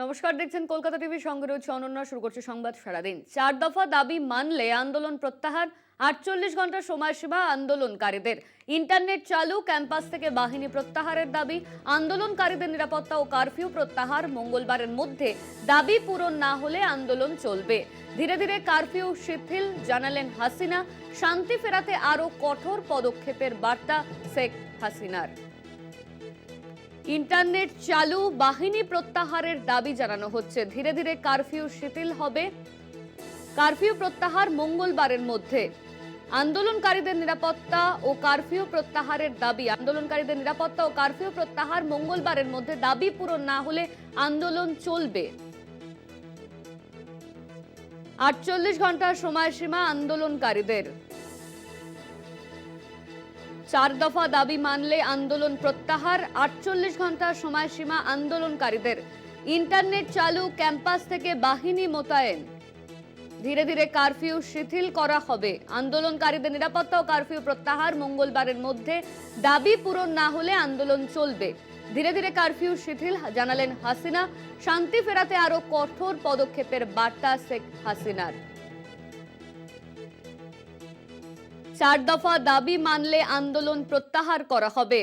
নমস্কার, দেখছেন কলকাতা টিভি সঙ্গে রয়েছে অনন্যা, শুরু করছে সংবাদ সারাদিন। চার দফা দাবি মানলে আন্দোলন প্রত্যাহার, আটচল্লিশ ঘণ্টা সময়সীমা আন্দোলনকারীদের। ইন্টারনেট চালু, ক্যাম্পাস থেকে বাহিনী প্রত্যাহারের দাবি, আন্দোলনকারীদের নিরাপত্তা ও কারফিউ প্রত্যাহার মঙ্গলবারের মধ্যে। দাবি পূরণ না হলে আন্দোলন চলবে। ধীরে ধীরে কারফিউ শিথিল, জানালেন হাসিনা। শান্তি ফেরাতে আরও কঠোর পদক্ষেপের বার্তা শেখ হাসিনার। ইন্টারনেট চালু, বাহিনী প্রত্যাহারের দাবি জানানো হচ্ছে। ধীরে ধীরে কারফিউ শিথিল হবে। কারফিউ প্রত্যাহার মঙ্গলবারের মধ্যে। আন্দোলনকারীদের নিরাপত্তা ও কারফিউ প্রত্যাহারের দাবি, আন্দোলনকারীদের নিরাপত্তা ও কারফিউ প্রত্যাহার মঙ্গলবারের মধ্যে। দাবি পূরণ না হলে আন্দোলন চলবে। আটচল্লিশ ঘণ্টার সময়সীমা আন্দোলনকারীদের। চার দফা দাবি মানলে আন্দোলন প্রত্যাহার, আটচল্লিশ ঘণ্টার সময়সীমা আন্দোলনকারীদের। ইন্টারনেট চালু, ক্যাম্পাস থেকে বাহিনী মোতায়েন। ধীরে ধীরে কারফিউ শিথিল করা হবে। আন্দোলনকারীদের নিরাপত্তা ও কারফিউ প্রত্যাহার মঙ্গলবারের মধ্যে দাবি পূরণ না হলে আন্দোলন চলবে। ধীরে ধীরে কারফিউ শিথিল, জানালেন হাসিনা। শান্তি ফেরাতে আরও কঠোর পদক্ষেপের বার্তা শেখ হাসিনার। চার দফা দাবি মানলে আন্দোলন প্রত্যাহার করা হবে।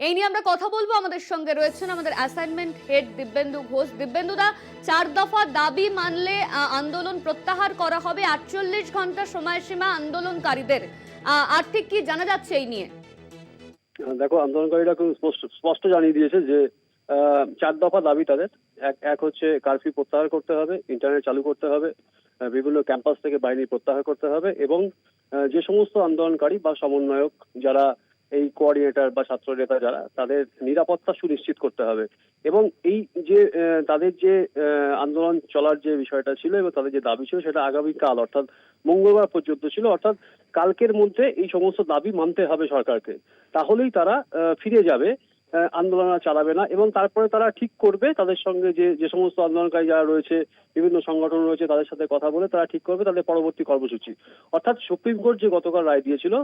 এই নিয়ে আমরা কথা বলব আমাদের সঙ্গে রয়েছেন আমাদের অ্যাসাইনমেন্ট হেড দিব্যেন্দু ঘোষ। দিব্যেন্দুদা চার দফা দাবি মানলে আন্দোলন প্রত্যাহার করা হবে। আটচল্লিশ ঘণ্টা সময়সীমা আন্দোলনকারীদের। আর ঠিক কি জানা যাচ্ছে এই নিয়ে? দেখো, আন্দোলনকারীরা খুব স্পষ্ট জানিয়ে দিয়েছে যে চার দফা দাবি তাদের। এক এক হচ্ছে কারফিউ প্রত্যাহার করতে হবে ইন্টারনেট চালু করতে হবে বিভিন্ন ক্যাম্পাস থেকে বাহিনী প্রত্যাহার করতে হবে এবং যে সমস্ত আন্দোলনকারী বা সমন্বয়ক যারা এই কোঅর্ডিনেটর বা ছাত্র নেতা যারা, তাদের নিরাপত্তা সুনিশ্চিত করতে হবে এবং এই যে তাদের যে আন্দোলন চলার যে বিষয়টা ছিল এবং তাদের যে দাবি ছিল সেটা আগামীকাল অর্থাৎ মঙ্গলবার পর্যন্ত ছিল, অর্থাৎ কালকের মধ্যে এই সমস্ত দাবি মানতে হবে সরকারকে। তাহলেই তারা ফিরে যাবে। আন্দোলন আর চালাবে না এবং তারপরে তারা ঠিক করবে, তাদের সঙ্গে যে যে সমস্ত আন্দোলনকারী যারা রয়েছে, বিভিন্ন সংগঠন রয়েছে, তাদের সাথে কথা বলে তারা ঠিক করবে তাদের পরবর্তী কর্মসূচি। অর্থাৎ সুপ্রিম কোর্ট যে গতকাল রায় দিয়েছিল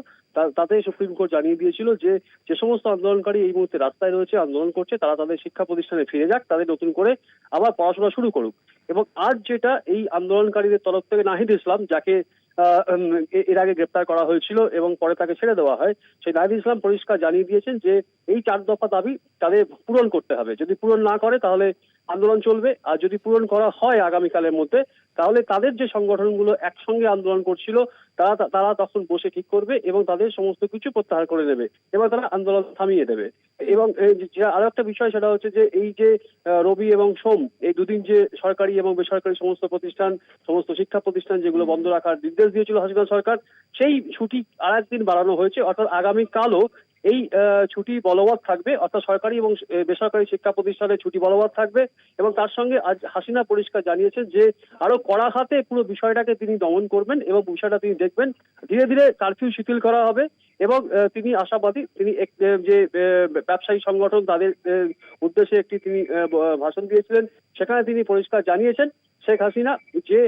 তাতে সুপ্রিম কোর্ট জানিয়ে দিয়েছিল যে যে সমস্ত আন্দোলনকারী এই মুহূর্তে রাস্তায় রয়েছে, আন্দোলন করছে, তারা তাদের শিক্ষা প্রতিষ্ঠানে ফিরে যাক, তাদের নতুন করে আবার পড়াশোনা শুরু করুক। এবং আর যেটা এই আন্দোলনকারীদের তরফ থেকে নাহিদ ইসলাম, যাকে এর আগে গ্রেপ্তার করা হয়েছিল এবং পরে তাকে ছেড়ে দেওয়া হয়। সেই নাহিদ ইসলাম পরিষ্কার জানিয়ে দিয়েছেন যে এই চার দফা দাবি তাদের পূরণ করতে হবে। যদি পূরণ না করে তাহলে আন্দোলন চলবে। আর যদি পূরণ করা হয় আগামীকালের মধ্যে, তাহলে তাদের যে সংগঠনগুলো একসঙ্গে আন্দোলন করছিল, তারা তারা তখন বসে ঠিক করবে এবং তাদের সমস্ত কিছু প্রত্যাহার করে নেবে এবং তারা আন্দোলন থামিয়ে দেবে। এবং আরও একটা বিষয় সেটা হচ্ছে যে, এই যে রবি এবং সোম, এই দুদিন যে সরকারি এবং বেসরকারি সমস্ত প্রতিষ্ঠান, সমস্ত শিক্ষা প্রতিষ্ঠান যেগুলো বন্ধ রাখার নির্দেশ দিয়েছিল হাসিনা সরকার, সেই ছুটি আর একদিন বাড়ানো হয়েছে। অর্থাৎ আগামীকালও এই ছুটি বলবৎ থাকবে। অর্থাৎ সরকারি এবং বেসরকারি শিক্ষা প্রতিষ্ঠানের ছুটি বলবৎ থাকবে এবং তার সঙ্গে আজ হাসিনা পরিষ্কার জানিয়েছেন যে, আরও কড়া হাতে পুরো বিষয়টাকে তিনি দমন করবেন এবং বিষয়টা তিনি দেখবেন। ধীরে ধীরে কারফিউ শিথিল করা হবে। এবং তিনি আশাবাদী, তিনি যে ব্যবসায়ী সংগঠন তাদের উদ্দেশ্যে একটি তিনি ভাষণ দিয়েছিলেন, সেখানে তিনি পরিষ্কার জানিয়েছেন, শেখ হাসিনা যে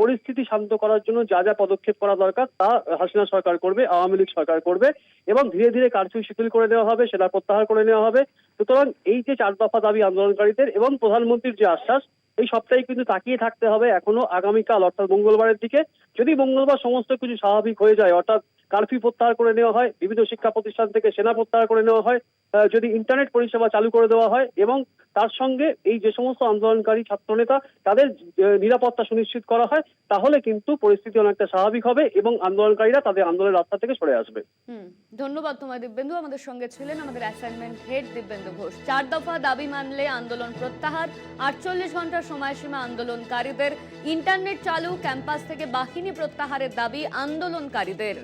পরিস্থিতি শান্ত করার জন্য যা যা পদক্ষেপ করা দরকার তা হাসিনা সরকার করবে, আওয়ামী লীগ সরকার করবে এবং ধীরে ধীরে কারফিউ শিথিল করে দেওয়া হবে, সেটা প্রত্যাহার করে নেওয়া হবে। সুতরাং এই যে চার দফা দাবি আন্দোলনকারীদের এবং প্রধানমন্ত্রীর যে আশ্বাস, এই সপ্তাহে কিন্তু তাকিয়ে থাকতে হবে এখনও আগামীকাল, অর্থাৎ মঙ্গলবারের দিকে। যদি মঙ্গলবার সমস্ত কিছু স্বাভাবিক হয়ে যায়, অর্থাৎ কারফিউ প্রত্যাহার করে নেওয়া হয়। বিভিন্ন শিক্ষা প্রতিষ্ঠান থেকে সেনা প্রত্যাহার করে নেওয়া হয়। যদি ইন্টারনেট পরিষেবা চালু করে দেওয়া হয় এবং তার সঙ্গে এই যে সমস্ত আন্দোলনকারী ছাত্রনেতা, তাদের নিরাপত্তা সুনিশ্চিত করা হয়, তাহলে কিন্তু পরিস্থিতি অনেকটা স্বাভাবিক হবে এবং আন্দোলনকারীরা তাদের আন্দোলনের রাস্তা থেকে সরে আসবে। ধন্যবাদ তোমায় দিব্যেন্দু। আমাদের সঙ্গে ছিলেন আমাদের অ্যাসাইনমেন্ট হেড দিব্যেন্দু ঘোষ। চার দফা দাবি মানলে আন্দোলন প্রত্যাহার, আটচল্লিশ ঘণ্টার সময়সীমা আন্দোলনকারীদের। ইন্টারনেট চালু ক্যাম্পাস থেকে বাহিনী প্রত্যাহারের দাবি আন্দোলনকারীদের।